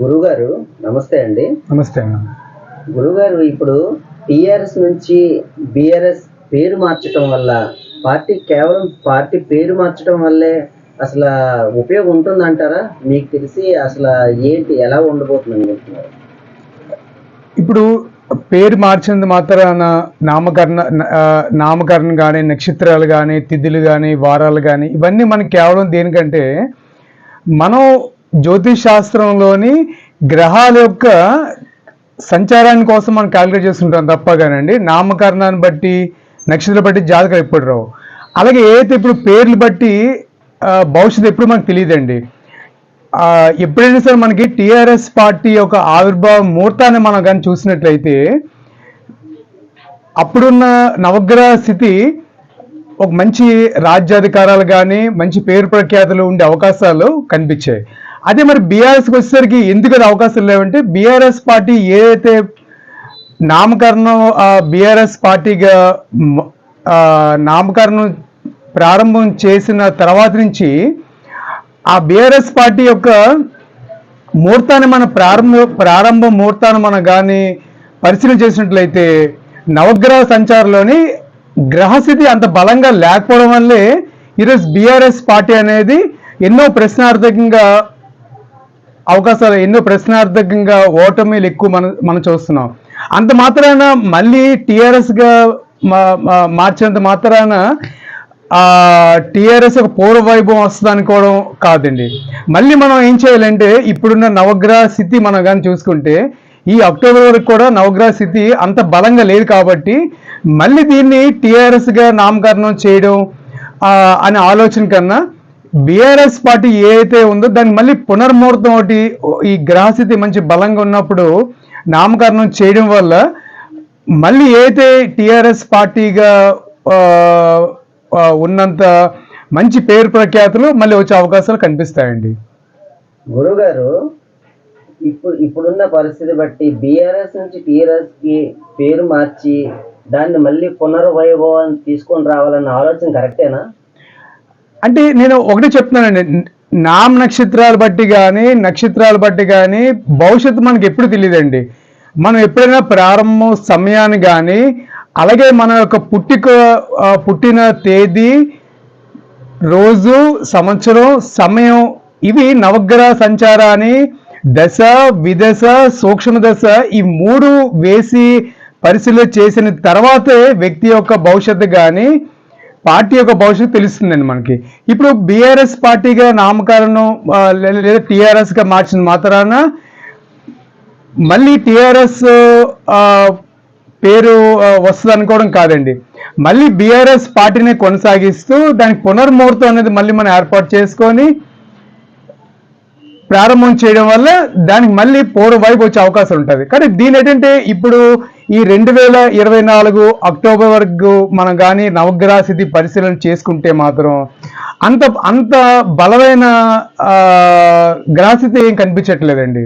గురుగారు నమస్తే అండి. నమస్తే గురుగారు ఇప్పుడు టిఆర్ఎస్ నుంచి బిఆర్ఎస్ పేరు మార్చడం వల్ల పార్టీ కేవలం పార్టీ పేరు మార్చడం వల్లే అసలు ఉపయోగం ఉంటుందంటారా? మీకు తెలిసి అసలు ఏంటి ఎలా ఉండబోతుంది అనుకుంటున్నారు? ఇప్పుడు పేరు మార్చినంత మాత్రాన నామకరణ నామకరణం కానీ నక్షత్రాలు కానీ తిథులు కానీ వారాలు కానీ ఇవన్నీ మనకి కేవలం దేనికంటే మనం జ్యోతిష్ శాస్త్రంలోని గ్రహాల యొక్క సంచారాన్ని కోసం మనం క్యాలిక్యులేట్ చేసుకుంటాం తప్ప కానండి నామకరణాన్ని బట్టి నక్షత్రాలు బట్టి జాతకాలు ఎప్పుడు రావు. అలాగే ఏదైతే ఇప్పుడు పేర్లు బట్టి భవిష్యత్తు ఎప్పుడు మనకు తెలియదండి. ఎప్పుడైనా సరే మనకి టీఆర్ఎస్ పార్టీ యొక్క ఆవిర్భావ ముహూర్తాన్ని మనం కానీ చూసినట్లయితే అప్పుడున్న నవగ్రహ స్థితి ఒక మంచి రాజ్యాధికారాలు కానీ మంచి పేరు ప్రఖ్యాతులు ఉండే అవకాశాలు కనిపించాయి. అదే మరి బీఆర్ఎస్కి వచ్చేసరికి ఎందుకు అది అవకాశం లేవంటే బీఆర్ఎస్ పార్టీ ఏదైతే నామకరణం బీఆర్ఎస్ పార్టీగా నామకరణం ప్రారంభం చేసిన తర్వాత నుంచి ఆ బీఆర్ఎస్ పార్టీ యొక్క ముహూర్తాన్ని మన ప్రారంభ ప్రారంభ ముహూర్తాన్ని మనం కానీ పరిశీలన చేసినట్లయితే నవగ్రహ సంచారంలోని గ్రహస్థితి అంత బలంగా లేకపోవడం వల్లే ఈరోజు బీఆర్ఎస్ పార్టీ అనేది ఎన్నో ప్రశ్నార్థకంగా అవకాశాలు ఎన్నో ప్రశ్నార్థకంగా ఓటమిలు ఎక్కువ మనం మనం చూస్తున్నాం. అంత మాత్రాన మళ్ళీ టీఆర్ఎస్గా మార్చినంత మాత్రాన టీఆర్ఎస్ ఒక పూర్వ వైభవం వస్తుంది అనుకోవడం కాదండి. మళ్ళీ మనం ఏం చేయాలంటే ఇప్పుడున్న నవగ్రహ స్థితి మనం కానీ చూసుకుంటే ఈ అక్టోబర్ వరకు కూడా నవగ్రహ స్థితి అంత బలంగా లేదు కాబట్టి మళ్ళీ దీన్ని టీఆర్ఎస్గా నామకరణం చేయడం అనే ఆలోచన కన్నా బీఆర్ఎస్ పార్టీ ఏదైతే ఉందో దాన్ని మళ్ళీ పునర్ముహూర్తం ఒకటి ఈ గ్రహస్థితి మంచి బలంగా ఉన్నప్పుడు నామకరణం చేయడం వల్ల మళ్ళీ ఏదైతే టిఆర్ఎస్ పార్టీగా ఉన్నంత మంచి పేరు ప్రఖ్యాతులు మళ్ళీ వచ్చే అవకాశాలు కనిపిస్తాయండి. గురుగారు ఇప్పుడు ఇప్పుడున్న పరిస్థితి బట్టి బిఆర్ఎస్ నుంచి టిఆర్ఎస్కి పేరు మార్చి దాన్ని మళ్ళీ పునర్వైభవాన్ని తీసుకొని రావాలన్న ఆలోచన కరెక్టేనా? అంటే నేను ఒకటి చెప్తున్నానండి. నామ నక్షత్రాలు బట్టి కానీ నక్షత్రాలు బట్టి కానీ భవిష్యత్తు మనకి ఎప్పుడు తెలియదండి మనం ఎప్పుడైనా ప్రారంభం సమయాన్ని కానీ అలాగే మన యొక్క పుట్టిక పుట్టిన తేదీ రోజు సంవత్సరం సమయం ఇవి నవగ్రహ సంచారాన్ని దశ విదశ సూక్ష్మ దశ ఈ మూడు వేసి పరిశీలన చేసిన తర్వాతే వ్యక్తి యొక్క భవిష్యత్తు కానీ పార్టీ యొక్క భవిష్యత్తు తెలుస్తుందండి మనకి. ఇప్పుడు బీఆర్ఎస్ పార్టీగా నామకరణం లేదా టీఆర్ఎస్గా మార్చిన మాత్రాన మళ్ళీ టిఆర్ఎస్ పేరు వస్తుంది అనుకోవడం కాదండి. మళ్ళీ బీఆర్ఎస్ పార్టీని కొనసాగిస్తూ దానికి పునర్ముహూర్తం అనేది మళ్ళీ మనం ఏర్పాటు చేసుకొని ప్రారంభం చేయడం వల్ల దానికి మళ్ళీ పూర్వ వైపు వచ్చే అవకాశం ఉంటుంది కానీ దీని ఏంటంటే ఇప్పుడు ఈ రెండు వేల ఇరవై నాలుగు అక్టోబర్ వరకు మనం కానీ నవగ్రహ స్థితి పరిశీలన చేసుకుంటే మాత్రం అంత అంత బలమైన గ్రహస్థితి ఏం కనిపించట్లేదండి.